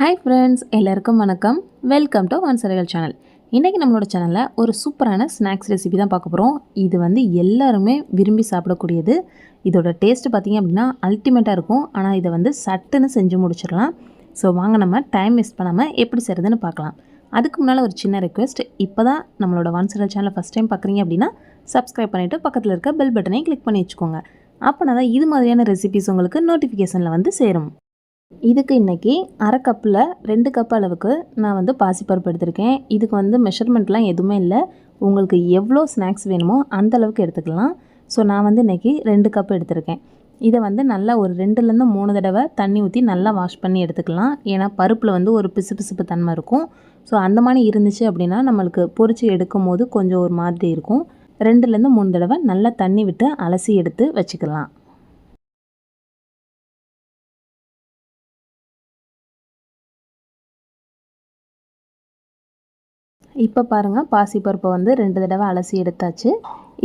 Hi friends எல்லாருக்கும் வணக்கம். Welcome to one channel இன்றைக்கி நம்மளோட சேனலில் ஒரு சூப்பரான ஸ்நாக்ஸ் ரெசிபி தான் பார்க்க போகிறோம் இது வந்து எல்லாருமே விரும்பி சாப்பிடக்கூடியது. இதோட டேஸ்ட்டு பார்த்திங்க அப்படின்னா அல்டிமேட்டாக இருக்கும். ஆனால் இதை வந்து சட்டுன்னு செஞ்சு முடிச்சிடலாம். ஸோ வாங்க நம்ம டைம் வேஸ்ட் பண்ணாமல் எப்படி செய்கிறதுன்னு பார்க்கலாம். அதுக்கு முன்னால் ஒரு சின்ன ரெக்வெஸ்ட் இப்போ தான் நம்மளோட ஒன் சேனலை ஃபஸ்ட் டைம் பார்க்குறீங்க அப்படின்னா சப்ஸ்கிரைப் பண்ணிவிட்டு பக்கத்தில் இருக்க பெல் பட்டனை கிளிக் பண்ணி வச்சுக்கோங்க. அப்போனா தான் இது மாதிரியான ரெசிபிஸ் உங்களுக்கு நோட்டிஃபிகேஷனில் வந்து சேரும். இதுக்கு இன்றைக்கி அரை கப்பில் ரெண்டு கப் அளவுக்கு நான் வந்து பாசிப்பருப்பு எடுத்திருக்கேன். இதுக்கு வந்து மெஷர்மெண்ட்லாம் எதுவுமே இல்லை. உங்களுக்கு எவ்வளோ ஸ்நாக்ஸ் வேணுமோ அந்த அளவுக்கு எடுத்துக்கலாம். ஸோ நான் வந்து இன்றைக்கி ரெண்டு கப் எடுத்திருக்கேன். இதை வந்து நல்லா ஒரு ரெண்டுலேருந்து மூணு தடவை தண்ணி ஊற்றி நல்லா வாஷ் பண்ணி எடுத்துக்கலாம். ஏன்னா பருப்பில் வந்து ஒரு பிசு பிசுப்பு தன்மை இருக்கும். ஸோ அந்த மாதிரி இருந்துச்சு அப்படின்னா நம்மளுக்கு பொறிச்சு எடுக்கும் போது கொஞ்சம் ஒரு மாதிரி இருக்கும். ரெண்டுலேருந்து மூணு தடவை நல்லா தண்ணி விட்டு அலசி எடுத்து வச்சுக்கலாம். இப்போ பாருங்கள் பாசிப்பருப்பை வந்து ரெண்டு தடவை அலசி எடுத்தாச்சு.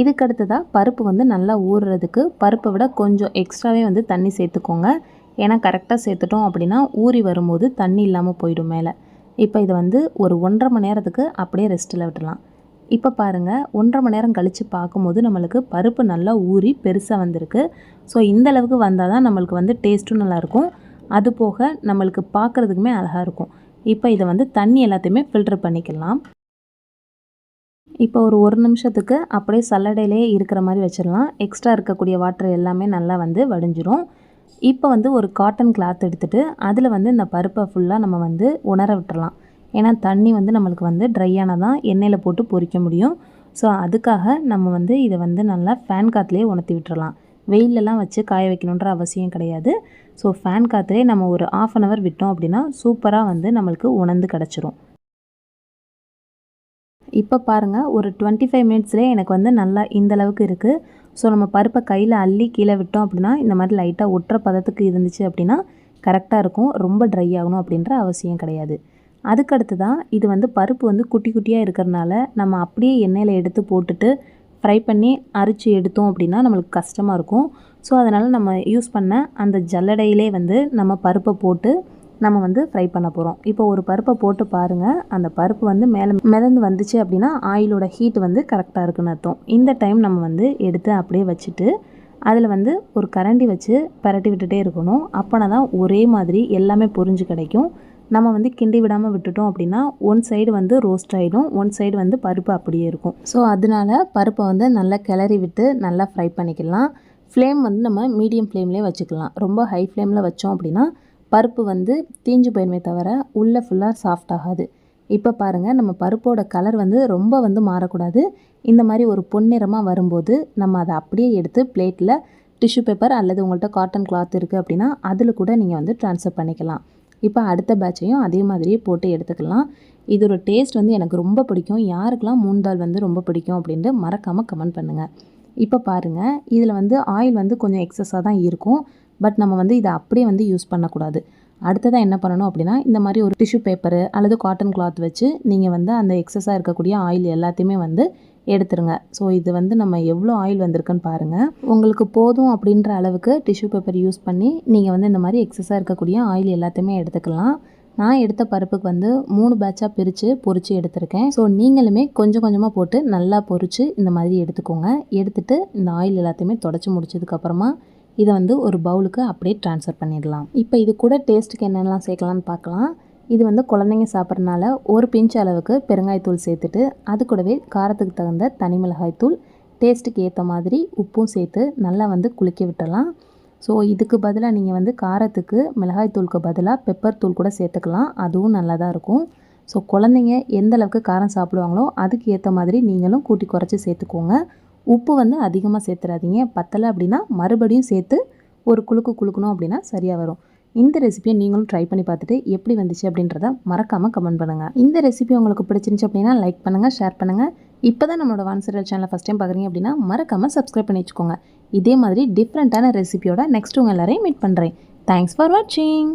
இதுக்கு அடுத்ததாக பருப்பு வந்து நல்லா ஊறுறதுக்கு பருப்பை விட கொஞ்சம் எக்ஸ்ட்ராவே வந்து தண்ணி சேர்த்துக்கோங்க. ஏன்னா கரெக்டாக சேர்த்துட்டோம் அப்படின்னா ஊறி வரும்போது தண்ணி இல்லாமல் போயிடும் மேலே. இப்போ இதை வந்து ஒரு ஒன்றரை மணி நேரத்துக்கு அப்படியே ரெஸ்ட்டில் விட்டுலாம் இப்போ பாருங்கள் ஒன்றரை மணி நேரம் கழித்து பார்க்கும்போது நம்மளுக்கு பருப்பு நல்லா ஊறி பெருசாக வந்திருக்கு. ஸோ இந்த அளவுக்கு வந்தால் தான் நம்மளுக்கு வந்து டேஸ்ட்டும் நல்லாயிருக்கும் அது போக நம்மளுக்கு பார்க்குறதுக்குமே அழகாக இருக்கும். இப்போ இதை வந்து தண்ணி எல்லாத்தையுமே ஃபில்டர் பண்ணிக்கலாம். இப்போ ஒரு ஒரு நிமிஷத்துக்கு அப்படியே சல்லடையிலேயே இருக்கிற மாதிரி வச்சிடலாம். எக்ஸ்ட்ரா இருக்கக்கூடிய வாட்டர் எல்லாமே நல்லா வந்து வடிஞ்சிரும். இப்போ வந்து ஒரு காட்டன் கிளாத் எடுத்துகிட்டு அதில் வந்து இந்த பருப்பை ஃபுல்லாக நம்ம வந்து உணர விட்டுறலாம். ஏன்னா தண்ணி வந்து நம்மளுக்கு வந்து ட்ரையான தான் எண்ணெயில் போட்டு பொரிக்க முடியும். ஸோ அதுக்காக நம்ம வந்து இதை வந்து நல்லா ஃபேன் காற்றுலேயே உணர்த்தி விட்டுறலாம். வெயிலெலாம் வச்சு காய வைக்கணுன்ற அவசியம் கிடையாது. ஸோ ஃபேன் காற்றுலேயே நம்ம ஒரு ஆஃப் அன் ஹவர் விட்டோம் அப்படின்னா சூப்பராக வந்து நம்மளுக்கு உணர்ந்து கிடச்சிரும். இப்போ பாருங்கள் ஒரு டுவெண்ட்டி ஃபைவ் மினிட்ஸ்லேயே எனக்கு வந்து நல்லா இந்த அளவுக்கு இருக்குது ஸோ நம்ம பருப்பை கையில் அள்ளி கீழே விட்டோம் அப்படின்னா இந்த மாதிரி லைட்டாக ஒட்டுற பதத்துக்கு இருந்துச்சு அப்படின்னா கரெக்டாக இருக்கும். ரொம்ப ட்ரை ஆகணும் அப்படின்ற அவசியம் கிடையாது. அதுக்கடுத்து தான் இது வந்து பருப்பு வந்து குட்டி குட்டியாக இருக்கிறனால நம்ம அப்படியே எண்ணெயில் எடுத்து போட்டுட்டு ஃப்ரை பண்ணி அரிச்சு எடுத்தோம் அப்படின்னா நம்மளுக்கு கஷ்டமாக இருக்கும். ஸோ அதனால் நம்ம யூஸ் பண்ண அந்த ஜல்லடையிலே வந்து நம்ம பருப்பை போட்டு நம்ம வந்து ஃப்ரை பண்ண போகிறோம் இப்போ ஒரு பருப்பை போட்டு பாருங்கள் அந்த பருப்பு வந்து மேலே மிதந்து வந்துச்சு அப்படின்னா ஆயிலோட ஹீட் வந்து கரெக்டாக இருக்குன்னு அர்த்தம். இந்த டைம் நம்ம வந்து எடுத்து அப்படியே வச்சுட்டு அதில் வந்து ஒரு கரண்டி வச்சு பரட்டி விட்டுட்டே இருக்கணும். அப்போனா தான் ஒரே மாதிரி எல்லாமே பொரிஞ்சு கிடைக்கும். நம்ம வந்து கிண்டி விடாமல் விட்டுட்டோம் அப்படின்னா ஒன் சைடு வந்து ரோஸ்ட் ஆகிடும் ஒன் சைடு வந்து பருப்பு அப்படியே இருக்கும். ஸோ அதனால பருப்பை வந்து நல்லா கிளறி விட்டு நல்லா ஃப்ரை பண்ணிக்கலாம். ஃப்ளேம் வந்து நம்ம மீடியம் ஃப்ளேம்லேயே வச்சுக்கலாம். ரொம்ப ஹை ஃப்ளேமில் வச்சோம் அப்படின்னா பருப்பு வந்து தீஞ்சு போயிருமே தவிர உள்ளே ஃபுல்லாக சாஃப்ட் ஆகாது. இப்போ பாருங்கள் நம்ம பருப்போட கலர் வந்து ரொம்ப வந்து மாறக்கூடாது. இந்த மாதிரி ஒரு பொன்னிறமாக வரும்போது நம்ம அதை அப்படியே எடுத்து பிளேட்டில் டிஷ்யூ பேப்பர் அல்லது உங்கள்கிட்ட காட்டன் கிளாத் இருக்குது அப்படின்னா அதில் கூட நீங்கள் வந்து ட்ரான்ஸ்ஃபர் பண்ணிக்கலாம். இப்போ அடுத்த பேட்சையும் அதே மாதிரியே போட்டு எடுத்துக்கலாம். இதோட டேஸ்ட் வந்து எனக்கு ரொம்ப பிடிக்கும். யாருக்கெல்லாம் மூந்தால் வந்து ரொம்ப பிடிக்கும் அப்படின்ட்டு மறக்காமல் கமெண்ட் பண்ணுங்கள் இப்போ பாருங்கள் இதில் வந்து ஆயில் வந்து கொஞ்சம் எக்ஸஸாக தான் இருக்கும். பட் நம்ம வந்து இதை அப்படியே வந்து யூஸ் பண்ணக்கூடாது. அடுத்ததாக என்ன பண்ணணும் அப்படின்னா இந்த மாதிரி ஒரு டிஷ்யூ பேப்பரு அல்லது காட்டன் கிளாத் வச்சு நீங்கள் வந்து அந்த எக்ஸஸாக இருக்கக்கூடிய ஆயில் எல்லாத்தையுமே வந்து எடுத்துருங்க. ஸோ இது வந்து நம்ம எவ்வளோ ஆயில் வந்திருக்குன்னு பாருங்கள் உங்களுக்கு போதும் அப்படின்ற அளவுக்கு டிஷ்யூ பேப்பர் யூஸ் பண்ணி நீங்கள் வந்து இந்த மாதிரி எக்ஸஸாக இருக்கக்கூடிய ஆயில் எல்லாத்தையுமே எடுத்துக்கலாம். நான் எடுத்த பருப்புக்கு வந்து மூணு பேட்சாக பிரித்து பொறிச்சு எடுத்திருக்கேன். ஸோ நீங்களுமே கொஞ்சம் கொஞ்சமாக போட்டு நல்லா பொறிச்சு இந்த மாதிரி எடுத்துக்கோங்க. எடுத்துகிட்டு இந்த ஆயில் எல்லாத்தையுமே தொடச்சி முடிச்சதுக்கப்புறமா இதை வந்து ஒரு பவுலுக்கு அப்படியே ட்ரான்ஸ்ஃபர் பண்ணிடலாம். இப்போ இது கூட டேஸ்ட்டுக்கு என்னென்னலாம் சேர்க்கலான்னு பார்க்கலாம். இது வந்து குழந்தைங்க சாப்பிட்றனால ஒரு பிஞ்ச் அளவுக்கு பெருங்காயத்தூள் சேர்த்துட்டு அது கூடவே காரத்துக்கு தகுந்த தனி மிளகாய்த்தூள் டேஸ்ட்டுக்கு ஏற்ற மாதிரி உப்பும் சேர்த்து நல்லா வந்து குளிக்க விட்டலாம் ஸோ இதுக்கு பதிலாக நீங்கள் வந்து காரத்துக்கு மிளகாய்த்தூளுக்கு பதிலாக பெப்பர் தூள் கூட சேர்த்துக்கலாம். அதுவும் நல்லா தான் இருக்கும். ஸோ குழந்தைங்க எந்த அளவுக்கு காரம் சாப்பிடுவாங்களோ அதுக்கு ஏற்ற மாதிரி நீங்களும் கூட்டி குறைச்சி சேர்த்துக்கோங்க. உப்பு வந்து அதிகமாக சேர்த்துறாதீங்க. பத்தலை அப்படின்னா மறுபடியும் சேர்த்து ஒரு குழுக்கு குழுக்கணும் அப்படின்னா சரியாக வரும். இந்த ரெசிபியை நீங்களும் ட்ரை பண்ணி பார்த்துட்டு எப்படி வந்துச்சு அப்படின்றத மறக்காமல் கமெண்ட் பண்ணுங்கள் இந்த ரெசிபி உங்களுக்கு பிடிச்சிருந்துச்சு அப்படின்னா லைக் பண்ணுங்கள் ஷேர் பண்ணுங்கள் இப்போ தான் நம்மளோட வான் சேனலை ஃபஸ்ட் டைம் பார்க்குறீங்க அப்படின்னா மறக்காமல் சப்ஸ்கிரைப் பண்ணி வச்சுக்கோங்க. இதே மாதிரி டிஃப்ரெண்ட்டான ரெசிபியோட நெக்ஸ்ட் உங்கள் எல்லாரையும் மீட் பண்ணுறேன் தேங்க்ஸ் ஃபார் வாட்சிங்